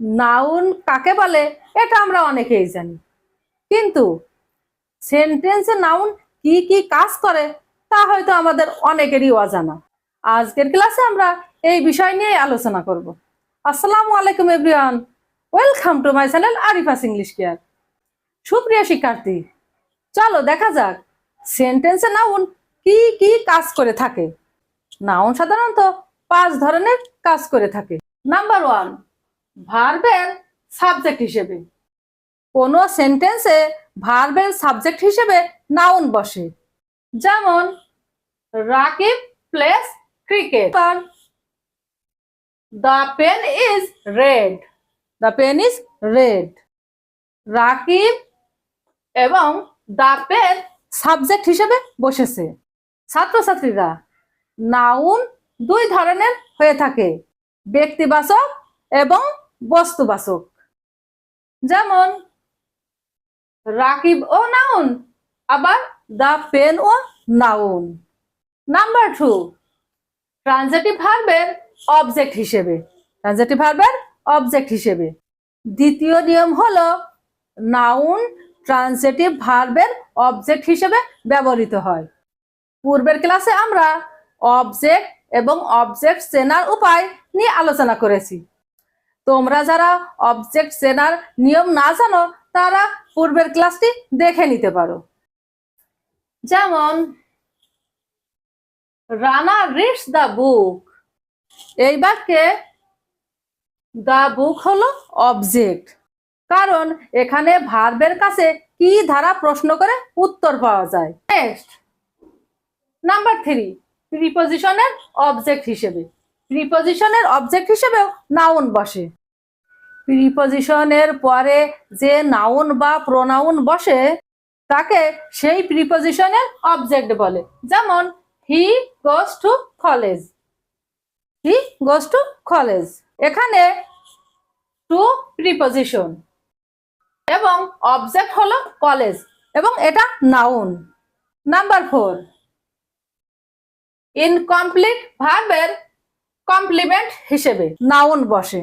Noun কাকে বলে, এটা আমরা অনেকেই জানি। কিন্তু সেন্টেন্সে নাউন কি কি কাজ করে, তা হয়তো আমাদের অনেকেরই অজানা। আজকের ক্লাসে আমরা এই বিষয় নিয়ে আলোচনা করব। আসসালামু আলাইকুম everyone, welcome to my channel Arifa's English care. সুপ্রিয় শিক্ষার্থী, চলো দেখা যাক সেন্টেন্সে নাউন কি কি কাজ করে থাকে। নাউন সাধারণত পাঁচ ধরনের কাজ করে থাকে। নাম্বার ওয়ান ভার্বের সাবজেক্ট হিসেবে। কোনো সেন্টেন্সে ভার্বের সাবজেক্ট হিসেবে নাউন বসে। যেমন, Rakib plays cricket the pen is red the pen is red Rakib এবং দ্য পেন সাবজেক্ট হিসেবে বসেছে। ছাত্রছাত্রীরা নাউন দুই ধরনের হয়ে থাকে। ব্যক্তিবাচক এবং বস্তুবাচক। যেমন, রাকিব ও নাউন, আবার দ্য পেন ও নাউন। নাম্বার টু, ট্রানজেটিভ ভার্বের অবজেক্ট হিসেবে, ট্রানজেটিভ ভার্বের অবজেক্ট হিসেবে। দ্বিতীয় নিয়ম হলো, নাউন ট্রানজেটিভ ভার্বের অবজেক্ট হিসেবে ব্যবহৃত হয়। পূর্বের ক্লাসে আমরা অবজেক্ট এবং অবজেক্ট চেনার উপায় নিয়ে আলোচনা করেছি। তোমরা যারা অবজেক্ট চেনার নিয়ম না জানো, তারা পূর্বের ক্লাসটি দেখে নিতে পারো। যেমন, রানা রিডস দ্য বুক এই বাক্যে দ্য বুক হলো অবজেক্ট কারণ, এখানে ভার্বের কাছে কি ধারা প্রশ্ন করে উত্তর পাওয়া যায়। নেক্সট নাম্বার থ্রি প্রিপোজিশনের অবজেক্ট হিসেবে। প্রিপোজিশনের অবজেক্ট হিসেবেও নাউন বসে। প্রিপোজিশনের পরে যে নাউন বা প্রোনাউন বসে, তাকে সেই প্রিপোজিশনের অবজেক্ট বলে। যেমন he goes to college he goes to college এখানে টু প্রিপোজিশন এবং অবজেক্ট হলো কলেজ এবং এটা নাউন নাম্বার ফোর ইনকমপ্লিট ভার্বের কমপ্লিমেন্ট হিসেবে নাউন বসে।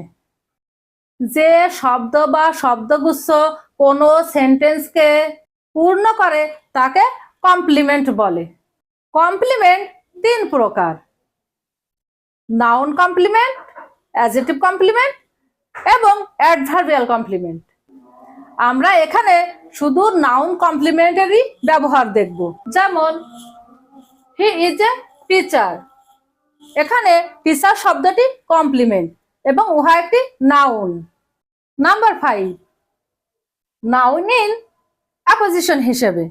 যে শব্দ বা শব্দগুচ্ছ কোনো সেন্টেন্সকে পূর্ণ করে তাকে কমপ্লিমেন্ট বলে। কমপ্লিমেন্ট তিন প্রকার। নাউন কমপ্লিমেন্ট অ্যাজেটিভ কমপ্লিমেন্ট এবং অ্যাডভার্বিয়াল কমপ্লিমেন্ট। আমরা এখানে শুধু নাউন কমপ্লিমেন্টেরই ব্যবহার দেখব। যেমন, হি ইজ এ টিচার। এখানে টিচার শব্দটি কমপ্লিমেন্ট। এবং উহা একটি noun number five noun in apposition হিসেবে।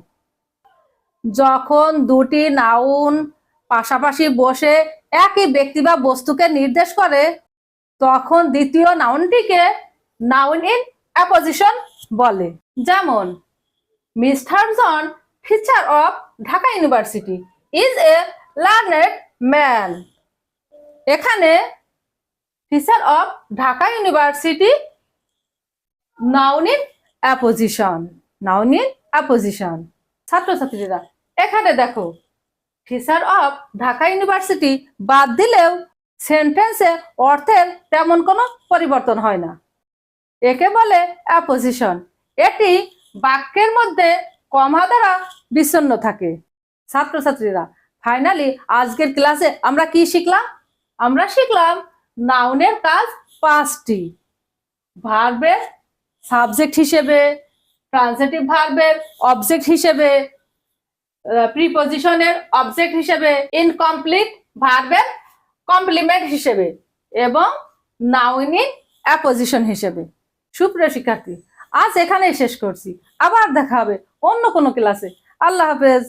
যখন দুটি নাউন পাশাপাশি বসে একই ব্যক্তি বা বস্তুকে নির্দেশ করে, তখন দ্বিতীয় নাউনটিকে নাউন ইন অ্যাপোজিশন বলে। যেমন, mister John teacher of Dhaka University is a learned man এখানে teacher of Dhaka University noun apposition noun apposition ছাত্রছাত্রীরা, এখানে দেখো টিচার অফ ঢাকা ইউনিভার্সিটি বাদ দিলেও সেন্টেন্সে অর্থের তেমন কোনো পরিবর্তন হয় না। একে বলে অ্যাপোজিশন এটি বাক্যের মধ্যে কমা দ্বারা বিচ্ছন্ন থাকে। ছাত্রছাত্রীরা ফাইনালি আজকের ক্লাসে আমরা কি শিখলাম? আমরা শিখলাম নাউনের কাজ পাঁচটি ভার্বের সাবজেক্ট হিসেবে ট্রান্সলেটিভ ভার্বের অবজেক্ট হিসেবে প্রিপোজিশনের অবজেক্ট হিসেবে ইনকমপ্লিট ভার্বের কমপ্লিমেন্ট হিসেবে এবং নাউইন অ্যাপোজিশন হিসেবে। সুপ্রিয় শিক্ষার্থী, আজ এখানেই শেষ করছি। আবার দেখা হবে অন্য কোনো ক্লাসে আল্লাহ হাফেজ।